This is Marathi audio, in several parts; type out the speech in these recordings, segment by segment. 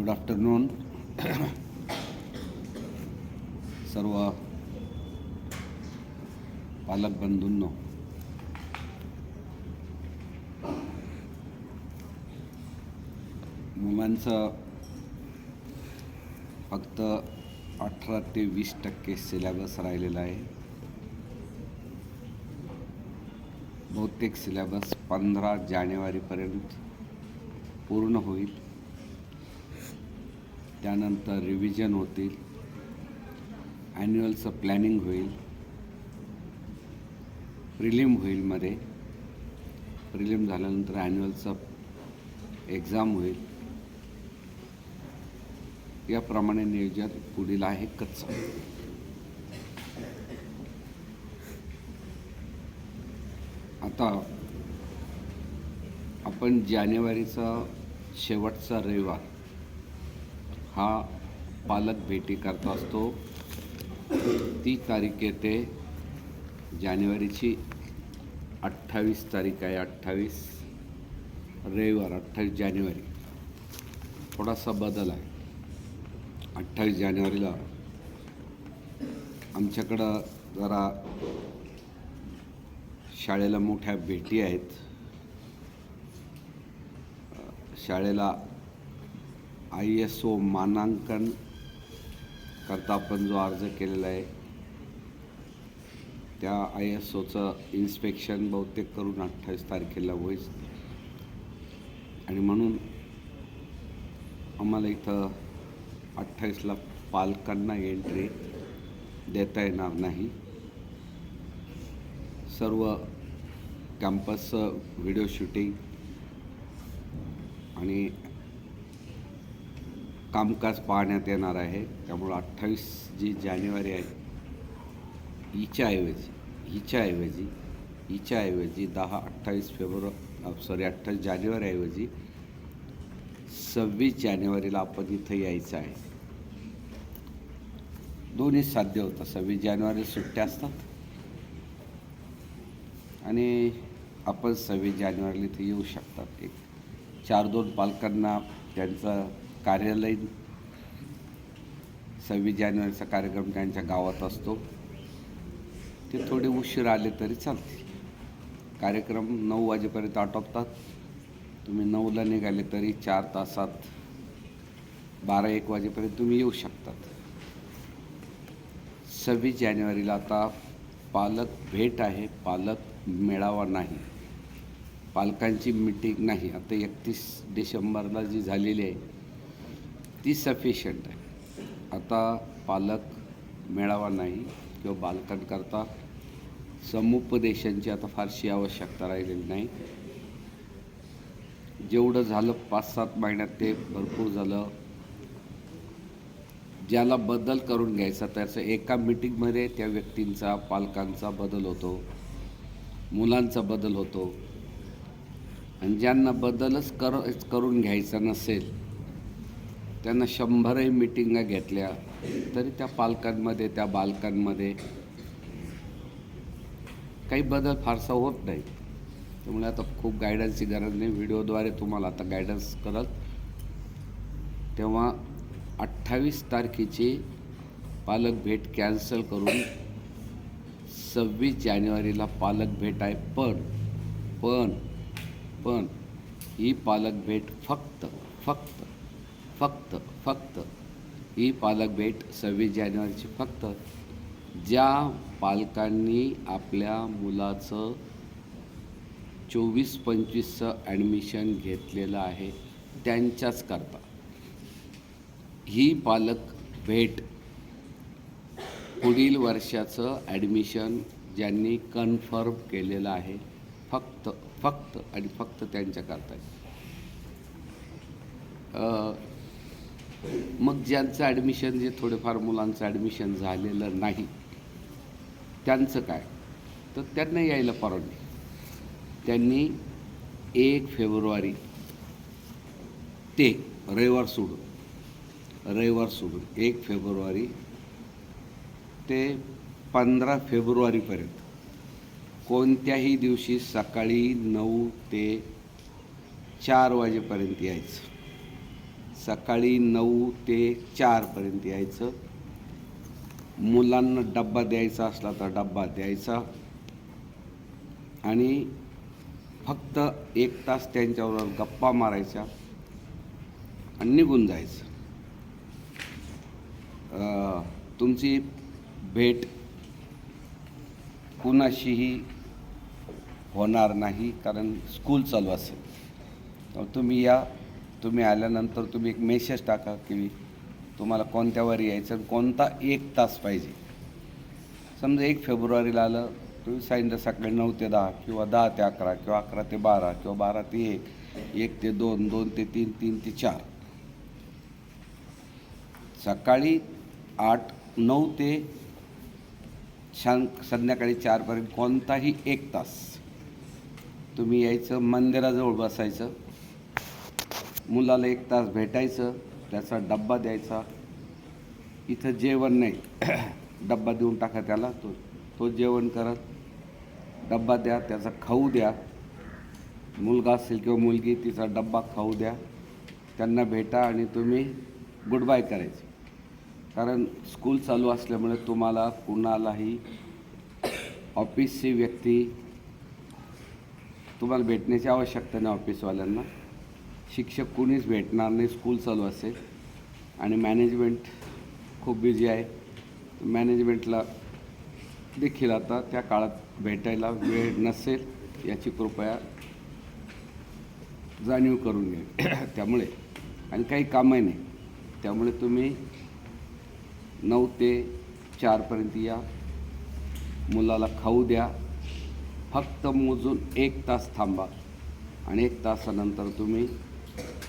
गुड आफ्टरनून सर्व पालक बंधूंनो मुलांचं फक्त अठरा ते वीस टक्के सिलेबस राहिलेला आहे. बहुतेक सिलेबस पंधरा जानेवारीपर्यंत पूर्ण होईल. त्यानंतर रिव्हिजन होतील. ॲन्युअलचं प्लॅनिंग होईल. प्रिलिम होईल मध्ये. प्रिलिम झाल्यानंतर ॲन्युअलचं एक्झाम होईल. याप्रमाणे नियोजन पुढील आहे कच्चं. आता आपण जानेवारीचा शेवटचा रविवार. हा पालक भेटी करत असतो. ती तारीख येते. जानेवारीची अठ्ठावीस तारीख आहे अठ्ठावीस. रविवार अठ्ठावीस जानेवारी. थोडासा बदल आहे. अठ्ठावीस जानेवारीला आमच्याकडं जरा शाळेला मोठ्या भेटी आहेत. शाळेला आय एस ओ मानांकन करता आपण जो अर्ज केलेला आहे त्या आय एस ओचं इन्स्पेक्शन बहुतेक करून अठ्ठावीस तारखेला होईल. आणि म्हणून आम्हाला इथं अठ्ठावीसला पालकांना एंट्री देता येणार नाही. सर्व कॅम्पसचं व्हिडिओ शूटिंग आणि कामकाज पाहण्यात येणार आहे. त्यामुळं अठ्ठावीस जी जानेवारी आहे हिच्याऐवजी हिच्याऐवजी हिच्याऐवजी दहा अठ्ठावीस फेब्रुवारी सॉरी अठ्ठावीस जानेवारीऐवजी सव्वीस जानेवारीला आपण इथं यायचं आहे. दोन्ही साध्य होतं. सव्वीस जानेवारी सुट्ट्या असतात. आणि आपण सव्वीस जानेवारीला इथे येऊ शकतात. एक चार दोन पालकांना त्यांचं कार्यालयीन सव्वीस जानेवारीचा कार्यक्रम त्यांच्या गावात असतो. ते थोडे उशीर आले तरी चालतील. कार्यक्रम नऊ वाजेपर्यंत आटोपतात. तुम्ही नऊला निघाले तरी चार तासात बारा एक वाजेपर्यंत तुम्ही येऊ शकतात. सव्वीस जानेवारीला आता पालक भेट आहे. पालक मेळावा नाही. पालकांची मिटिंग नाही. आता एकतीस डिसेंबरला जी झालेली आहे ती सफिशियंट आहे. आता पालक मेळावा नाही किंवा बालकांकरता समुपदेशांची आता फारशी आवश्यकता राहिलेली नाही. जेवढं झालं पाच सात महिन्यात ते भरपूर झालं. ज्याला बदल करून घ्यायचा त्याचं एका मिटिंगमध्ये त्या व्यक्तींचा पालकांचा बदल होतो. मुलांचा बदल होतो. आणि ज्यांना बदलच कर करून घ्यायचा नसेल त्यांना शंभरही मिटिंगा घेतल्या तरी त्या पालकांमध्ये त्या बालकांमध्ये काही बदल फारसा होत नाही. त्यामुळे आता खूप गायडन्सची गरज नाही. व्हिडिओद्वारे तुम्हाला आता गायडन्स करत तेव्हा अठ्ठावीस तारखेची पालक भेट कॅन्सल करून सव्वीस जानेवारीला पालक भेट आहे. पण पण पण ही पालक भेट फक्त फक्त फक्त फक्त. ही पालक भेट सव्वीस जानेवारीची फक्त. ज्या पालकांनी आपल्या मुलाचं चोवीस पंचवीसचं ॲडमिशन घेतलेलं आहे त्यांच्याच करता. ही पालक भेट पुढील वर्षाचं ॲडमिशन ज्यांनी कन्फर्म केलेलं आहे फक्त फक्त आणि फक्त त्यांच्याकरता करता मग ज्यांचं ॲडमिशन जे थोडेफार मुलांचं ॲडमिशन झालेलं नाही त्यांचं काय? तर त्यांना यायला परवानगी. त्यांनी एक फेब्रुवारी ते रविवार सोडून रविवार सोडून एक फेब्रुवारी ते पंधरा फेब्रुवारीपर्यंत कोणत्याही दिवशी सकाळी नऊ ते चार वाजेपर्यंत यायचं. सकाळी नऊ ते चारपर्यंत यायचं. मुलांना डब्बा द्यायचा असला तर डब्बा द्यायचा. आणि फक्त एक तास त्यांच्याबरोबर गप्पा मारायच्या आणि निघून जायचं. तुमची भेट कुणाशीही होणार नाही कारण स्कूल चालू असेल. तुम्ही या तुम्ही आल्यानंतर तुम्ही एक मेसेज टाका की तुम्हाला कोणत्यावर यायचं आणि कोणता एक तास पाहिजे. समजा एक फेब्रुवारीला आलं तुम्ही सांगितलं सकाळी नऊ ते दहा किंवा दहा ते अकरा किंवा अकरा ते बारा किंवा बारा ते एक एक ते दोन दोन ते तीन तीन ते चार. सकाळी आठ नऊ ते शां संध्याकाळी चारपर्यंत कोणताही एक तास. तुम्ही यायचं मंदिराजवळ बसायचं मुलाला एक तास भेटायचं त्याचा डब्बा द्यायचा. इथं जेवण नाही. डब्बा देऊन टाका त्याला. तो तो जेवण करत. डब्बा द्या त्याचा खाऊ द्या. मुलगा असेल किंवा मुलगी तिचा डब्बा खाऊ द्या. त्यांना भेटा आणि तुम्ही गुड बाय करायचे. कारण स्कूल चालू असल्यामुळे तुम्हाला कुणालाही ऑफिसची व्यक्ती तुम्हाला भेटण्याची आवश्यकता नाही ऑफिसवाल्यांना. शिक्षक कुणीच भेटणार नाही स्कूल चालू असेल. आणि मॅनेजमेंट खूप बिझी आहे. मॅनेजमेंटला देखील आता त्या काळात भेटायला वेळ नसेल याची कृपया जाणीव करून घ्या. त्यामुळे आणि काही कामही नाही. त्यामुळे तुम्ही नऊ ते चारपर्यंत या. मुलाला खाऊ द्या. फक्त मोजून एक तास थांबा. आणि एक तासानंतर तुम्ही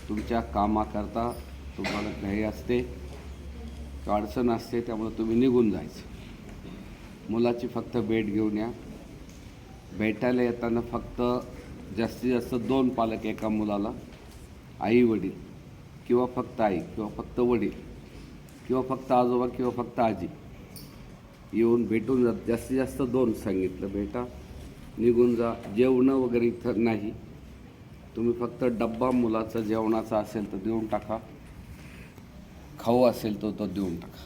तुमच्या कामाकरता तुम्हाला घाई असते अडचण असते त्यामुळे तुम्ही निघून जायचं. मुलाची फक्त भेट घेऊन या. भेटायला येताना फक्त जास्तीत जास्त दोन पालक एका मुलाला आई वडील किंवा फक्त आई किंवा फक्त वडील किंवा फक्त आजोबा किंवा फक्त आजी येऊन भेटून जात जास्तीत जास्त दोन सांगितलं. भेटा निघून जा. जेवणं वगैरे इथं नाही. तुम्ही फक्त डब्बा मुलाचा जेवणाचा असेल तर देऊन टाका. खाऊ असेल तर तो देऊन टाका.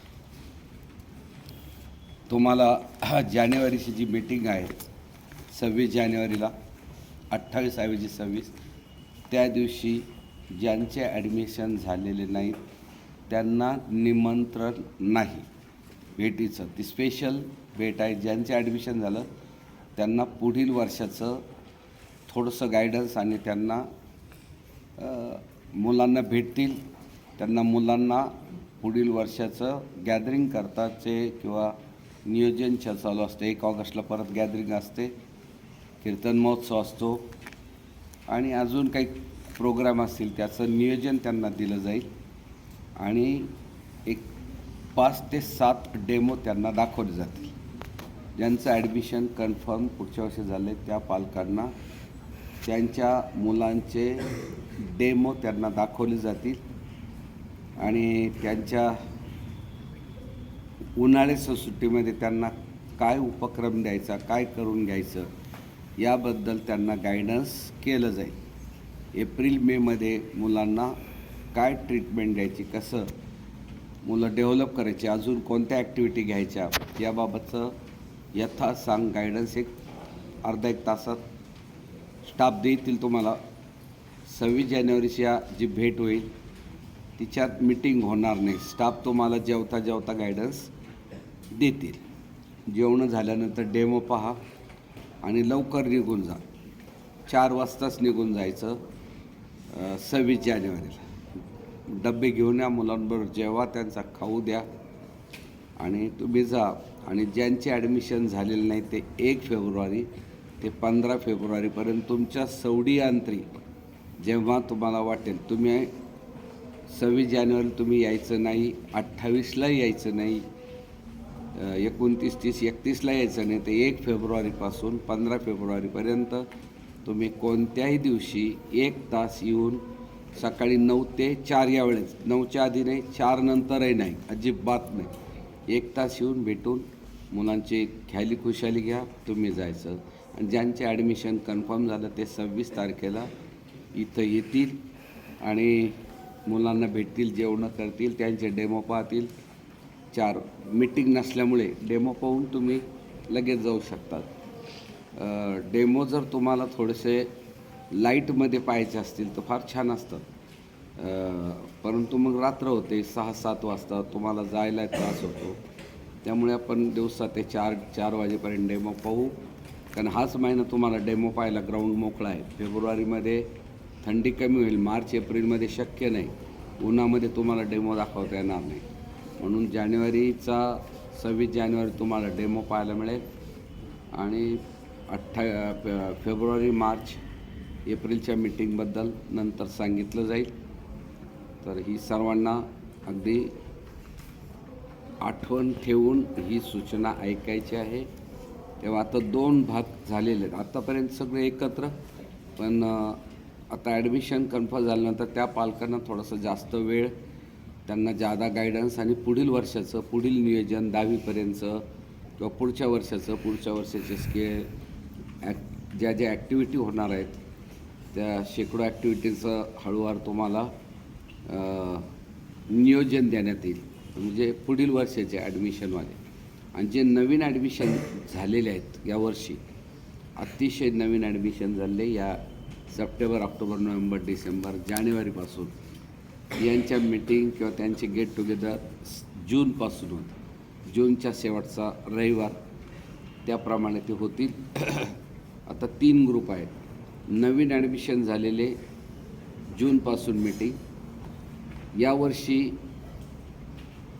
तुम्हाला जानेवारीची जी मीटिंग आहे सव्वीस जानेवारीला अठ्ठावीस ऐवजी सव्वीस त्या दिवशी ज्यांचे ॲडमिशन झालेले नाहीत त्यांना निमंत्रण नाही. भेटीचं. ती स्पेशल भेट आहे. ज्यांचे ॲडमिशन झालं त्यांना पुढील वर्षाचं थोडंसं गायडन्स आणि त्यांना मुलांना भेटतील. त्यांना मुलांना पुढील वर्षाचं गॅदरिंग करताचे किंवा नियोजन चालू असते. एक ऑगस्टला परत गॅदरिंग असते. कीर्तन महोत्सव असतो. आणि अजून काही प्रोग्राम असतील त्याचं नियोजन त्यांना दिलं जाईल. आणि एक पाच ते सात डेमो त्यांना दाखवले जातील. ज्यांचं ॲडमिशन कन्फर्म पुढच्या वर्षी झाले त्या पालकांना त्यांच्या मुलांचे डेमो त्यांना दाखवले जातील. आणि त्यांच्या उन्हाळ्याच्या सुट्टीमध्ये त्यांना काय उपक्रम द्यायचा काय करून घ्यायचं याबद्दल त्यांना गायडन्स केलं जाईल. एप्रिल मेमध्ये मुलांना काय ट्रीटमेंट द्यायची कसं मुलं डेव्हलप करायची अजून कोणत्या ॲक्टिव्हिटी घ्यायच्या याबाबतचं यथासांग गायडन्स एक अर्धा एक तासात स्टाफ देतील तुम्हाला. सव्वीस जानेवारीची या जी भेट होईल तिच्यात मीटिंग होणार नाही. स्टाफ तुम्हाला जेवता जेवता गायडन्स देतील. जेवणं झाल्यानंतर डेमो पहा आणि लवकर निघून जा. चार वाजताच निघून जायचं सव्वीस जानेवारीला. डबे घेऊन या मुलांबरोबर जेवा त्यांचा खाऊ द्या आणि तुम्ही जा. आणि ज्यांचे ॲडमिशन झालेले नाही ते एक फेब्रुवारी ते पंधरा फेब्रुवारीपर्यंत तुमच्या सवडी अंतरी जेव्हा तुम्हाला वाटेल तुम्ही सव्वीस जानेवारी तुम्ही यायचं नाही अठ्ठावीसला यायचं नाही एकोणतीस तीस एकतीसला यायचं नाही ते एक फेब्रुवारीपासून पंधरा फेब्रुवारीपर्यंत तुम्ही कोणत्याही दिवशी एक तास येऊन सकाळी नऊ ते चार या वेळेस नऊच्या आधी नाही चार नंतरही नाही अजिबात नाही. एक तास येऊन भेटून मुलांची ख्याली खुशाली घ्या तुम्ही जायचं. ज्यांचे ॲडमिशन कन्फर्म झालं ते सव्वीस तारखेला इथं येतील आणि मुलांना भेटतील जेवणं करतील त्यांचे डेमो पाहतील. चार मीटिंग नसल्यामुळे डेमो पाहून तुम्ही लगेच जाऊ शकतात. डेमो जर तुम्हाला थोडेसे लाईटमध्ये पाहायचे असतील तर फार छान असतं. परंतु मग रात्र होते सहा सात वाजता तुम्हाला जायला त्रास होतो. त्यामुळे आपण दिवसा ते चार चार वाजेपर्यंत डेमो पाहू. कारण हाच महिना तुम्हाला डेमो पाहायला ग्राउंड मोकळा आहे. फेब्रुवारीमध्ये थंडी कमी होईल मार्च एप्रिलमध्ये शक्य नाही. उन्हामध्ये तुम्हाला डेमो दाखवता येणार नाही. म्हणून जानेवारीचा सव्वीस जानेवारी तुम्हाला डेमो पाहायला मिळेल. आणि अठ्ठा फेब्रुवारी मार्च एप्रिलच्या मीटिंगबद्दल नंतर सांगितलं जाईल. तर ही सर्वांना अगदी आठवण ठेवून ही सूचना ऐकायची आहे. तेव्हा आता दोन भाग झालेले आहेत. आत्तापर्यंत सगळे एकत्र पण आता ॲडमिशन कन्फर्म झाल्यानंतर त्या पालकांना थोडंसं जास्त वेळ त्यांना जादा गायडन्स आणि पुढील वर्षाचं पुढील नियोजन दहावीपर्यंतचं किंवा पुढच्या वर्षाचं पुढच्या वर्षाचे स्केल ॲक ज्या ज्या ॲक्टिव्हिटी होणार आहेत त्या शेकडो ॲक्टिव्हिटीचं हळूवार तुम्हाला नियोजन देण्यात येईल. म्हणजे पुढील वर्षाचे ॲडमिशनवाले आणि जे नवीन ॲडमिशन झालेले आहेत यावर्षी अतिशय नवीन ॲडमिशन झाले या सप्टेंबर ऑक्टोबर नोव्हेंबर डिसेंबर जानेवारीपासून. यांच्या मीटिंग किंवा त्यांचे गेट टुगेदर जूनपासून होते. जूनच्या शेवटचा रविवार त्याप्रमाणे ते होतील. आता तीन ग्रुप आहेत. नवीन ॲडमिशन झालेले जूनपासून मीटिंग यावर्षी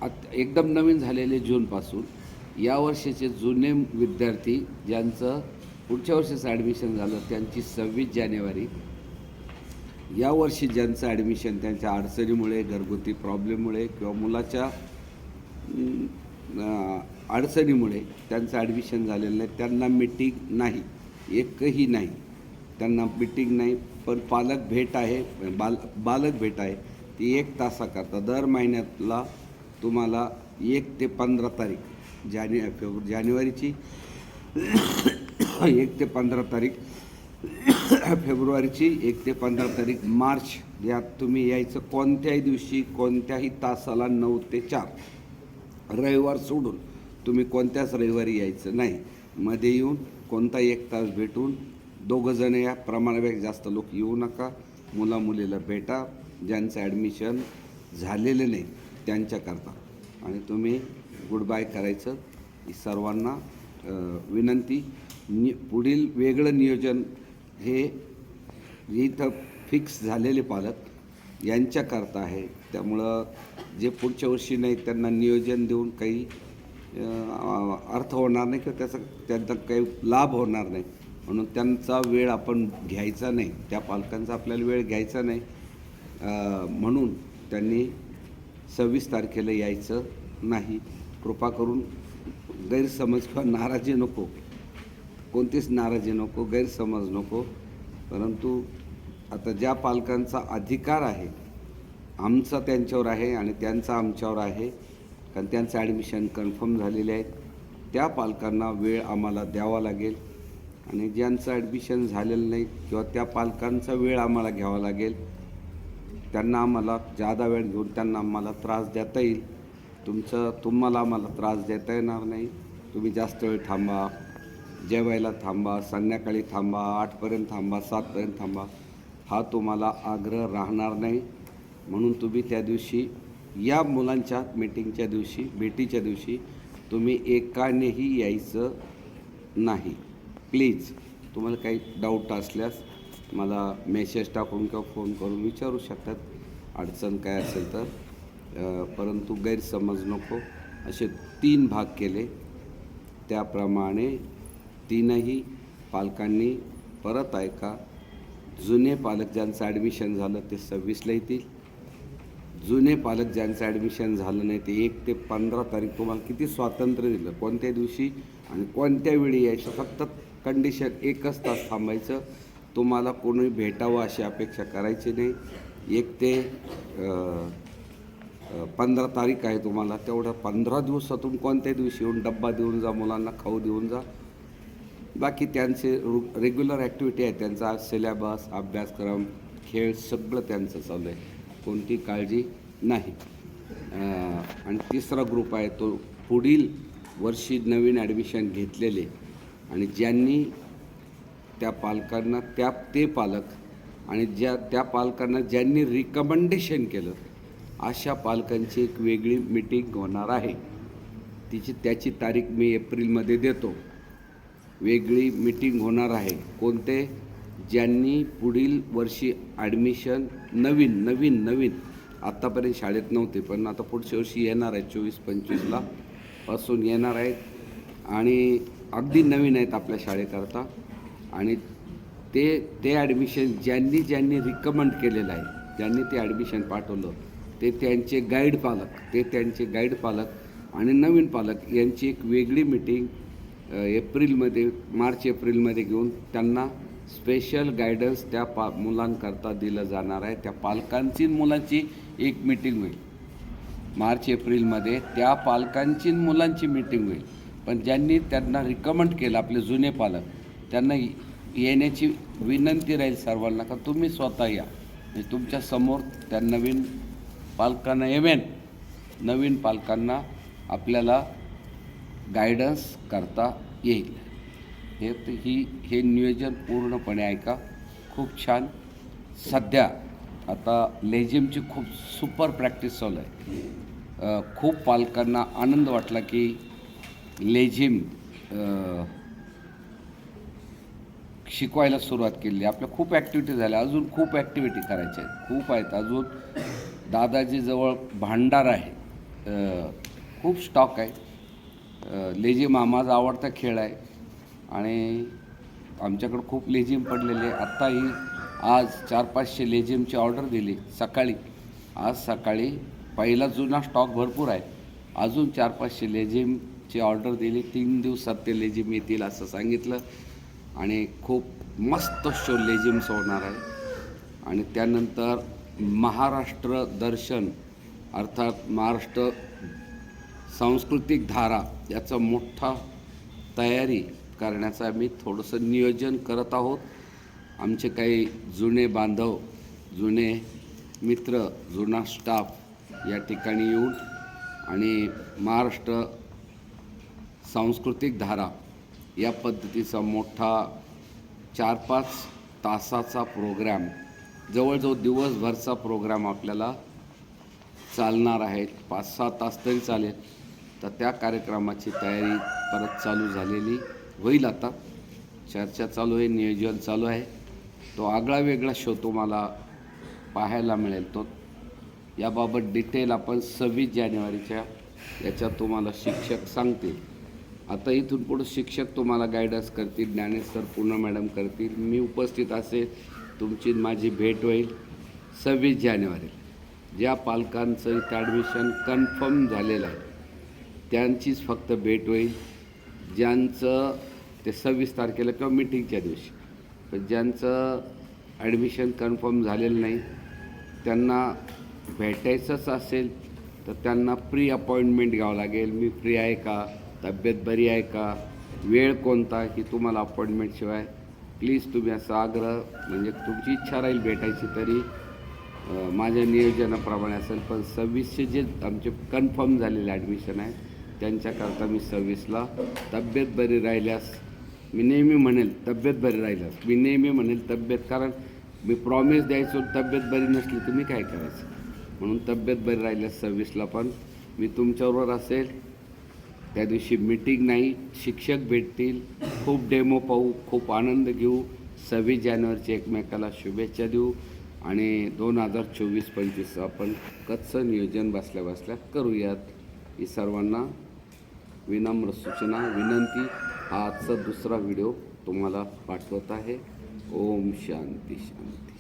आत एकदम नवीन झालेले जूनपासून या वर्षाचे जुने विद्यार्थी ज्यांचं पुढच्या वर्षीचं ॲडमिशन झालं त्यांची सव्वीस जानेवारी. या वर्षी ज्यांचं ॲडमिशन त्यांच्या अडचणीमुळे घरगुती प्रॉब्लेममुळे किंवा मुलाच्या अडचणीमुळे त्यांचं ॲडमिशन झालेलं नाही. त्यांना मिटिंग नाही एकही नाही. त्यांना मिटिंग नाही पण पालक भेट आहे बाल बालक भेट आहे. ती एक तासाकरता दर महिन्यातला तुम्हाला एक ते पंधरा तारीख. जाने फेब्रु जानेवारीची एक ते पंधरा तारीख फेब्रुवारीची एक ते पंधरा तारीख मार्च यात तुम्ही यायचं कोणत्याही दिवशी कोणत्याही तासाला नऊ ते चार. रविवार सोडून तुम्ही कोणत्याच रविवारी यायचं नाही. मध्ये येऊन कोणता एक तास भेटून दोघंजणं या प्रमाणापेक्षा जास्त लोक येऊ नका. मुला मुलीला भेटा. ज्यांचं ॲडमिशन झालेलं नाही त्यांच्याकरता. आणि तुम्ही गुड बाय करायचं. ही सर्वांना विनंती. नि पुढील वेगळं नियोजन हे इथं फिक्स झालेले पालक यांच्याकरता आहे. त्यामुळं जे पुढच्या वर्षी नाही त्यांना नियोजन देऊन काही अर्थ होणार नाही किंवा त्याचा त्यांचा काही लाभ होणार नाही. म्हणून त्यांचा वेळ आपण घ्यायचा नाही. त्या पालकांचा आपल्याला वेळ घ्यायचा नाही. म्हणून त्यांनी सव्वीस तारखेला यायचं नाही. कृपा करून गैरसमज किंवा नाराजी नको. कोणतीच नाराजी नको गैरसमज नको. परंतु आता ज्या पालकांचा अधिकार आहे आमचा त्यांच्यावर आहे आणि त्यांचा आमच्यावर आहे कारण त्यांचं ॲडमिशन कन्फर्म झालेले आहेत त्या पालकांना वेळ आम्हाला द्यावा लागेल. आणि ज्यांचं ॲडमिशन झालेलं नाही किंवा त्या पालकांचा वेळ आम्हाला घ्यावा लागेल त्यांना आम्हाला जादा वेळ घेऊन त्यांना आम्हाला त्रास देता येईल. तुमचं तुम्हाला आम्हाला त्रास देता येणार नाही. तुम्ही जास्त वेळ थांबा जेवायला थांबा संध्याकाळी थांबा आठपर्यंत थांबा सातपर्यंत थांबा. हा तुम्हाला आग्रह राहणार नाही. म्हणून तुम्ही त्या दिवशी या मुलांच्या मीटिंगच्या दिवशी भेटीच्या दिवशी तुम्ही एकानेही यायचं नाही. प्लीज तुम्हाला काही डाऊट असल्यास मला मेसेज टाकून किंवा फोन करून विचारू शकतात. अडचण काय असेल तर. परंतु गैरसमज नको. असे तीन भाग केले. त्याप्रमाणे तीनही पालकांनी परत ऐका. जुने पालक ज्यांचं ॲडमिशन झालं ते सव्वीसला येतील. जुने पालक ज्यांचं ॲडमिशन झालं नाही ते एक ते पंधरा तारीख तुम्हाला किती स्वातंत्र्य दिलं कोणत्या दिवशी आणि कोणत्या वेळी यायचं फक्त कंडिशन एकच तास थांबायचं. तुम्हाला कोणी भेटावं अशी अपेक्षा करायची नाही. एक ते पंधरा तारीख आहे तुम्हाला तेवढ्या पंधरा दिवसातून कोणत्याही दिवशी येऊन डब्बा देऊन जा मुलांना खाऊ देऊन जा. बाकी त्यांचे रु रेग्युलर ॲक्टिव्हिटी आहे त्यांचा सिलेबस अभ्यासक्रम खेळ सगळं त्यांचं चालू आहे. कोणती काळजी नाही. आणि तिसरा ग्रुप आहे तो पुढील वर्षी नवीन ॲडमिशन घेतलेले. आणि ज्यांनी त्या पालकांना त्या ते पालक आणि ज्या त्या पालकांना ज्यांनी रिकमेंडेशन केलं अशा पालकांची एक वेगळी मीटिंग होणार आहे. तिची त्याची तारीख मी एप्रिलमध्ये देतो. वेगळी मीटिंग होणार आहे. कोणते? ज्यांनी पुढील वर्षी ॲडमिशन नवीन नवीन नवीन. आत्तापर्यंत शाळेत नव्हते पण आता पुढच्या वर्षी येणार आहे चोवीस पंचवीसला पासून येणार आहेत. आणि अगदी नवीन आहेत आपल्या शाळेकरता. आणि ते ते ॲडमिशन ज्यांनी ज्यांनी रिकमेंड केलेलं आहे ज्यांनी ते ॲडमिशन पाठवलं ते त्यांचे गाईड पालक ते त्यांचे गाईड पालक आणि नवीन पालक यांची एक वेगळी मीटिंग एप्रिलमध्ये मार्च एप्रिलमध्ये घेऊन त्यांना स्पेशल गायडन्स त्या पा मुलांकरता दिलं जाणार आहे. त्या पालकांची मुलांची एक मीटिंग होईल. मार्च एप्रिलमध्ये त्या पालकांची मुलांची मीटिंग होईल. पण ज्यांनी त्यांना रिकमेंड केलं आपले जुने पालक त्यांना येण्याची विनंती राहील सर्वांना का तुम्ही स्वतः या. म्हणजे तुमच्यासमोर त्या नवीन पालकांना इव्हेंट नवीन पालकांना आपल्याला गायडन्स करता येईल. हे ही हे नियोजन पूर्णपणे ऐका. खूप छान. सध्या आता लेझिमची खूप सुपर प्रॅक्टिस चालू आहे. खूप पालकांना आनंद वाटला की लेझिम शिकवायला सुरुवात केली. आपल्या खूप ॲक्टिव्हिटी झाल्या. अजून खूप ॲक्टिव्हिटी करायच्या आहेत. खूप आहेत. अजून दादाजीजवळ भांडार आहे. खूप स्टॉक आहे. लेझिम हा माझा आवडता खेळ आहे. आणि आमच्याकडं खूप लेझिम पडलेले आत्ताही आज चार पाचशे लेझिमची ऑर्डर दिली सकाळी. आज सकाळी पहिला जुना स्टॉक भरपूर आहे. अजून चार पाचशे लेझिमची ऑर्डर दिली. तीन दिवसात ते लेझिम येतील असं सांगितलं. आणि खूप मस्त शो लेझिम्स होणार आहे. आणि त्यानंतर महाराष्ट्र दर्शन अर्थात महाराष्ट्र सांस्कृतिक धारा याचा मोठा तयारी करण्याचं आम्ही थोडंसं नियोजन करत आहोत. आमचे काही जुने बांधव जुने मित्र जुना स्टाफ या ठिकाणी येऊन आणि महाराष्ट्र सांस्कृतिक धारा या पद्धतीचा मोठा चार पाच तासाचा प्रोग्रॅम जवळजवळ दिवसभरचा प्रोग्राम आपल्याला चालणार आहे पाच सहा तास तरी चालेल तर त्या कार्यक्रमाची तयारी परत चालू झालेली होईल आता. चर्चा चालू आहे नियोजन चालू आहे. तो आगळा वेगळा शो तुम्हाला पाहायला मिळेल. तो याबाबत डिटेल आपण सव्वीस जानेवारीच्या याच्यात तुम्हाला शिक्षक सांगतील. आता इथून पुढं शिक्षक तुम्हाला गायडन्स करतील ज्ञानेश्वर पूर्ण मॅडम करतील. मी उपस्थित असेल तुमची माझी भेट होईल. सव्वीस जानेवारी ज्या पालकांचं इथं ॲडमिशन कन्फर्म झालेलं आहे त्यांचीच फक्त भेट होईल. ज्यांचं ते सव्वीस तारखेला किंवा मिटिंगच्या दिवशी पण ज्यांचं ॲडमिशन कन्फर्म झालेलं नाही त्यांना भेटायचंच असेल तर त्यांना प्री अपॉइंटमेंट घ्यावं लागेल. मी फ्री आहे का? तब्येत बरी आहे का? वेळ कोणता की तुम्हाला अपॉइंटमेंटशिवाय प्लीज तुम्ही असा आग्रह म्हणजे तुमची इच्छा राहील भेटायची तरी माझ्या नियोजनाप्रमाणे असेल पण सव्वीसचे जे आमचे कन्फर्म झालेले ॲडमिशन आहे त्यांच्याकरता मी सव्वीसला तब्येत बरी राहिल्यास मी नेहमी म्हणेल तब्येत बरी राहिल्यास मी नेहमी म्हणेल तब्येत कारण मी प्रॉमिस द्यायचो तब्येत बरी नसली तर मी काय करायचं? म्हणून तब्येत बरी राहिल्यास सव्वीसला पण मी तुमच्याबरोबर असेल त्या दिवशी मीटिंग नाही शिक्षक भेटतील खूप डेमो पाहू खूप आनंद घेऊ. सव्वीस जानेवारीची एकमेकाला शुभेच्छा देऊ आणि दोन हजार चोवीस पंचवीसचं आपण कच्चं नियोजन बसल्या बसल्या करूयात. ही सर्वांना विनम्र सूचना विनंती. हा आजचा दुसरा व्हिडिओ तुम्हाला पाठवत आहे. ओम शांती शांती.